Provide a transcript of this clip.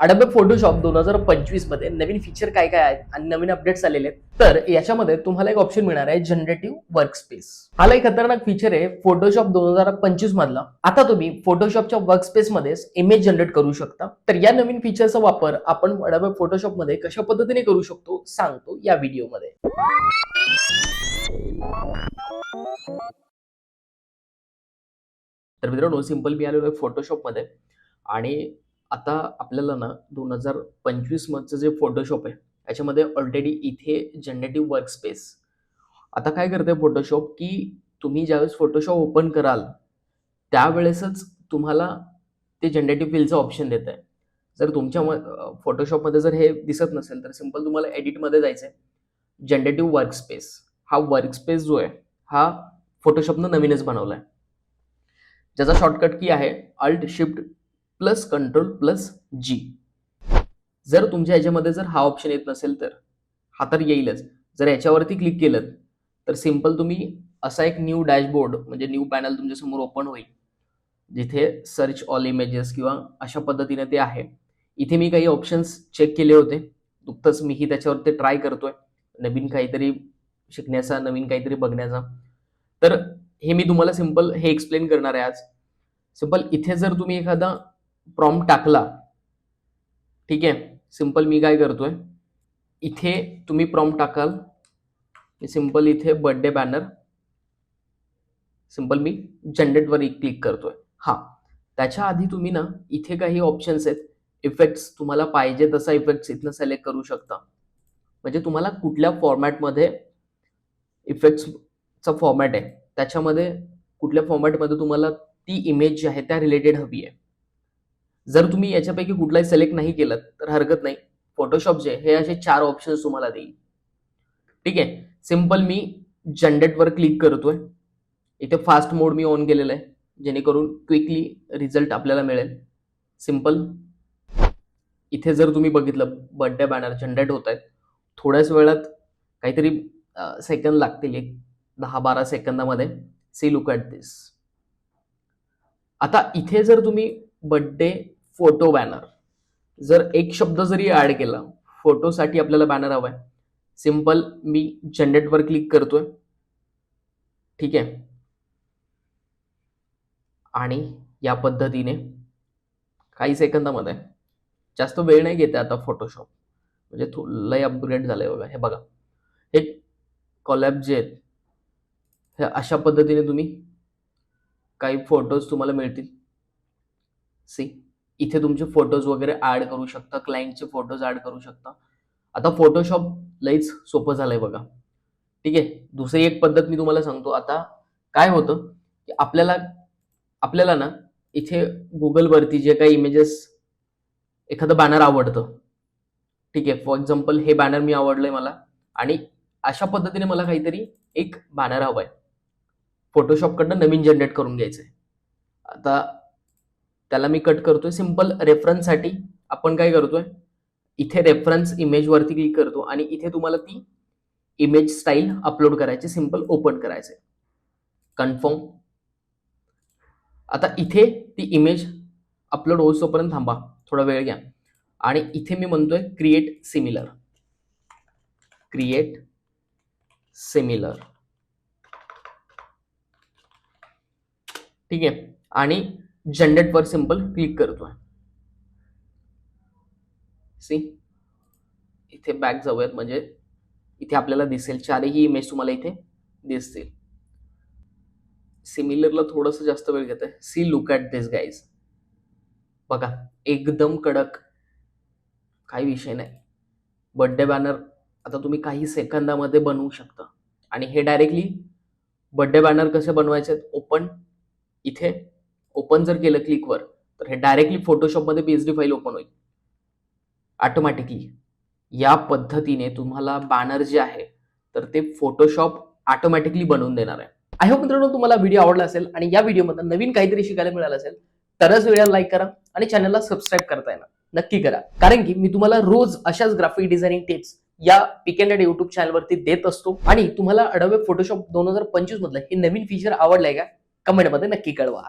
अडबे Photoshop दोन हजार पंचवीसमध्ये नवीन feature काय काय आहेत आणि नवीन अपडेट्स आलेले आहेत. तर याच्यामध्ये तुम्हाला एक ऑप्शन मिळणार आहे जनरेटिव्ह वर्क स्पेस हा एक खतरनाक फीचर आहे फोटोशॉप दोन हजार पंचवीस मधला. आता तुम्ही फोटोशॉपच्या वर्क स्पेस मध्ये इमेज जनरेट करू शकता. तर या नवीन फीचरचा वापर आपण अडबे फोटोशॉपमध्ये कशा पद्धतीने करू शकतो सांगतो या व्हिडिओमध्ये तर मित्रांनो सिंपल मी आलेलो आहे फोटोशॉपमध्ये आणि आता आपल्याला ना दोन हजार पंचवीसमधचं जे फोटोशॉप आहे याच्यामध्ये ऑलरेडी इथे जनरेटिव्ह वर्क स्पेस आता काय करते फोटोशॉप की तुम्ही ज्यावेळेस फोटोशॉप ओपन कराल त्यावेळेसच तुम्हाला ते जनरेटिव्ह फिलचं ऑप्शन देत आहे जर तुमच्या फोटोशॉपमध्ये जर हे दिसत नसेल तर सिंपल तुम्हाला एडिटमध्ये जायचं आहे जनरेटिव्ह वर्क स्पेस हा वर्क स्पेस जो आहे हा फोटोशॉपनं नवीनच बनवला आहे ज्याचा शॉर्टकट की आहे alt shift plus control plus G जर तुमच्या ह्याच्यामध्ये जर हा ऑप्शन येत नसेल तर हा तर येईलच. जर याच्यावरती क्लिक केलं तर सिंपल तुम्ही असा एक न्यू डॅशबोर्ड म्हणजे न्यू पॅनल तुमच्यासमोर ओपन होईल. जिथे सर्च ऑल इमेजेस किंवा अशा पद्धतीने ते आहे. इथे मी काही ऑप्शन्स चेक केले होते. नुकतंच मीही त्याच्यावरती ट्राय करतोय. नवीन काहीतरी शिकण्याचा नवीन काहीतरी बघण्याचा. तर हे मी तुम्हाला सिंपल हे एक्सप्लेन करणार आहे आज. सिंपल इथे जर तुम्ही एखादा प्रॉम्प्ट टाकला. ठीक? आहे सिंपल मी काय करतोय? इथे तुम्ही प्रॉम्प्ट टाकाल. सिंपल इथे बर्थडे बॅनर सिंपल मी जनरेटवर क्लिक करतोय. हा. त्याच्या आधी तुम्ही ना इथे काही ऑप्शन्स आहेत. इफेक्ट्स तुम्हाला पाहिजे तसा इफेक्ट्स इथनं सिलेक्ट करू शकता. म्हणजे तुम्हाला कुठल्या फॉर्मॅटमध्ये इफेक्ट्सचा फॉर्मॅट आहे. त्याच्यामध्ये कुठल्या फॉर्मॅटमध्ये तुम्हाला ती इमेज जी आहे त्या रिलेटेड हवी आहे. जर तुम्ही याच्यापैकी कुठलाही सिलेक्ट नाही केलं तर हरकत नाही. फोटोशॉप जे हे असे चार ऑप्शन्स तुम्हाला देईल. ठीक आहे? सिंपल मी जनरेटवर क्लिक करतोय. इथे फास्ट मोड मी ऑन केलेला आहे. जेणेकरून क्विकली रिझल्ट आपल्याला मिळेल. सिंपल इथे जर तुम्ही बघितलं बर्थडे बॅनर जनरेट होत आहेत. थोड्याच वेळात काहीतरी सेकंद लागतील एक दहा बारा सेकंदामध्ये सी लुक ॲट दिस आता इथे जर तुम्ही बड्डे फोटो बॅनर जर एक शब्द जरी ऍड केला फोटोसाठी आपल्याला बॅनर हवा आहे सिंपल मी जनरेटवर क्लिक करतोय. ठीक आहे? आणि या पद्धतीने काही सेकंदामध्ये जास्त वेळ नाही घेते आता फोटोशॉप म्हणजे थो लय अपग्रेड झालंय बघा. हे बघा. हे कॉलॅब जे आहेत हे अशा पद्धतीने तुम्ही काही फोटोज तुम्हाला मिळतील. सी इथे तुमचे फोटोज वगैरे ऍड करू शकता क्लायंटचे फोटोज ऍड करू शकता. आता फोटोशॉप लईच सोपं झालंय बघा. ठीक आहे? दुसरी एक पद्धत मी तुम्हाला सांगतो. आता काय होतं की आपल्याला आपल्याला ना इथे गुगलवरती जे काही इमेजेस एखादं बॅनर आवडतं. ठीक आहे? फॉर एक्झाम्पल हे बॅनर मी आवडलंय मला. आणि अशा पद्धतीने मला काहीतरी एक बॅनर हवाय. फोटोशॉपकडनं नवीन जनरेट करून घ्यायचंय. आता त्याला मी कट करतोय. सिंपल रेफरन्ससाठी आपण काय करतोय? इथे रेफरन्स इमेजवरती क्लिक करतो आणि इथे तुम्हाला ती इमेज स्टाईल अपलोड करायची सिंपल ओपन करायचे कन्फर्म आता इथे ती इमेज अपलोड होईस्तोपर्यंत थांबा. थोडा वेळ घ्या. आणि इथे मी म्हणतोय क्रिएट सिमिलर क्रिएट सिमिलर ठीक आहे? आणि जनरेटवर सिंपल क्लिक करतोय. सी इथे बॅक जाऊयात म्हणजे इथे आपल्याला दिसेल. चारही इमेज तुम्हाला इथे दिसतील. सिमिलरला थोडस जास्त वेळ घेत आहे see look at this guys बघा एकदम कडक. काही विषय नाही. बर्थडे बॅनर आता तुम्ही काही सेकंदामध्ये बनवू शकता. आणि हे डायरेक्टली बर्थडे बॅनर कसे बनवायचे ओपन इथे. ओपन जर केलं क्लिकवर तर हे directly फोटोशॉपमध्ये P H D file open होईल. ऑटोमॅटिकली या पद्धतीने तुम्हाला बॅनर जे आहे तर ते फोटोशॉप ऑटोमॅटिकली बनवून देणार आहे. आय होप मित्रांनो तुम्हाला व्हिडिओ आवडला असेल आणि या व्हिडिओमध्ये नवीन काहीतरी शिकायला मिळालं असेल तरच वेळा लाईक करा आणि चॅनलला सबस्क्राईब करता येणार. नक्की करा. कारण की मी तुम्हाला रोज अशाच ग्राफिक डिझायनिंग टिप्स या पिक अँड युट्यूब चॅनलवरती देत असतो आणि तुम्हाला अडवे फोटोशॉप दोन हजार पंचवीस मधलं हे नवीन फीचर आवडलंय का? कमेंटमध्ये नक्की कळवा.